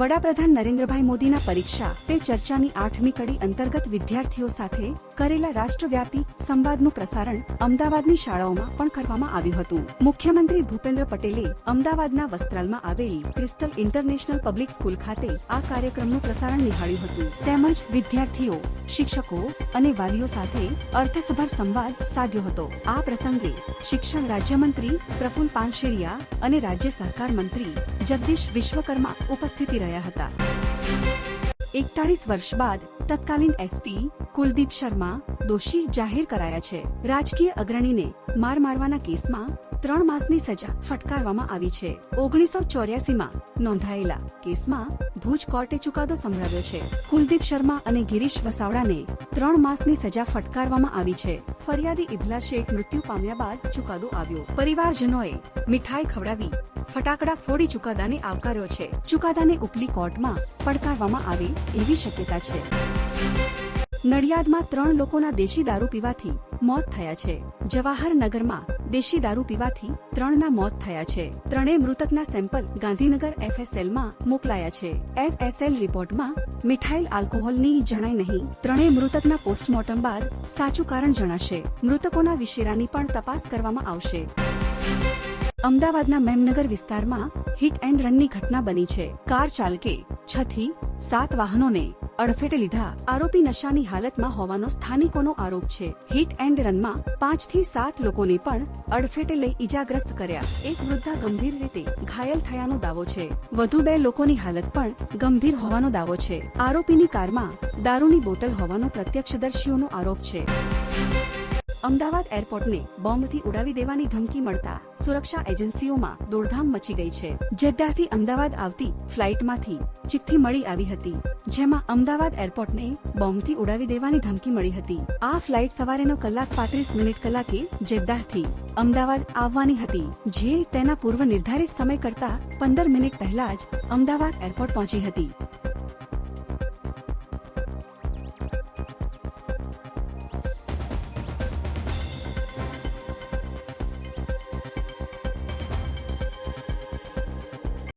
વડાપ્રધાન નરેન્દ્રભાઈ મોદીના પરીક્ષા પે ચર્ચાની આઠમી કડી અંતર્ગત વિદ્યાર્થીઓ સાથે કરેલા રાષ્ટ્રવ્યાપી સંવાદનું પ્રસારણ અમદાવાદની શાળાઓમાં પણ કરવામાં આવ્યું હતું. મુખ્યમંત્રી ભૂપેન્દ્ર પટેલે અમદાવાદના વસ્ત્રાલમાં આવેલી ક્રિસ્ટલ ઇન્ટરનેશનલ પબ્લિક સ્કૂલ ખાતે આ કાર્યક્રમનું પ્રસારણ નિહાળ્યું હતું. તેમજ વિદ્યાર્થીઓ, શિક્ષકો અને વાલીઓ સાથે અર્થસભર સંવાદ સાધ્યો હતો. આ પ્રસંગે શિક્ષણ રાજ્યમંત્રી પ્રફુલ પાનશેરિયા અને રાજ્ય સહકાર મંત્રી જગદીશ વિશ્વકર્મા ઉપસ્થિતિ રહ્યા હતા. એકતાળીસ વર્ષ બાદ તત્કાલીન એસપી કુલદીપ શર્મા દોષી જાહેર કરાયા છે. રાજકીય અગ્રણીને માર મારવાના કેસમાં ત્રણ માસની સજા ફટકારવામાં આવી છે. ઓગણીસો ચોર્યાસીમાં નોંધાયેલા કેસમાં ભુજ કોર્ટે ચુકાદો સંભળાવ્યો છે. કુલદીપ શર્મા અને ગિરીશ વસાવડાને ત્રણ માસની સજા ફટકારવામાં આવી છે. ફરિયાદી ઇબલા શેખ મૃત્યુ પામ્યા બાદ ચુકાદો આવ્યો. પરિવારજનોએ મીઠાઈ ખવડાવી ફટાકડા ફોડી ચુકાદાને આવકાર્યો છે. ચુકાદાને ઉપલી કોર્ટમાં પડકારવામાં આવે એવી શક્યતા છે. નડિયાદમાં ત્રણ લોકોના દેશી દારૂ પીવાથી મોત થયા છે. જવાહરનગરમાં દેશી દારૂ પીવાથી ત્રણના મોત થયા છે. ત્રણેય મૃતકના સેમ્પલ ગાંધીનગર એફએસએલમાં મોકલાયા છે. એફએસએલ રિપોર્ટમાં મિથાઇલ આલ્કોહોલની જણાય નહીં. ત્રણેય મૃતકના પોસ્ટમોર્ટમ બાદ સાચું કારણ જણાશે. મૃતકોના વિશેરાની પણ તપાસ કરવામાં આવશે. અમદાવાદના મેમનગર વિસ્તારમાં હિટ એન્ડ રનની ઘટના બની છે. કાર ચાલકે છ થી સાત વાહનોને અડફેટે લીધા. આરોપી નશાની હાલતમાં હોવાનો સ્થાનિકોનો આરોપ છે. હિટ એન્ડ રનમાં પાંચથી સાત લોકોને પણ અડફેટે લઈ ઈજાગ્રસ્ત કર્યા. એક વૃદ્ધા ગંભીર રીતે ઘાયલ થયાનો દાવો છે. વધુ બે લોકોની હાલત પણ ગંભીર હોવાનો દાવો છે. આરોપીની કારમાં દારૂની બોટલ હોવાનો પ્રત્યક્ષદર્શીઓનો આરોપ છે. અમદાવાદ એરપોર્ટને બોમ્બથી ઉડાવી દેવાની ધમકી મળતા સુરક્ષા એજન્સીઓમાં દોડધામ મચી ગઈ છે. જેદ્દાથી અમદાવાદ આવતી ફ્લાઇટમાંથી ચિઠ્ઠી મળી આવી હતી, જેમાં અમદાવાદ એરપોર્ટને બોમ્બથી ઉડાવી દેવાની ધમકી મળી હતી. આ ફ્લાઇટ સવારેનો કલાક પાંત્રીસ મિનિટ કલાકે જેદ્દાહથી અમદાવાદ આવવાની હતી, જે તેના પૂર્વ નિર્ધારિત સમય કરતા પંદર મિનિટ પહેલા જ અમદાવાદ એરપોર્ટ પહોંચી હતી.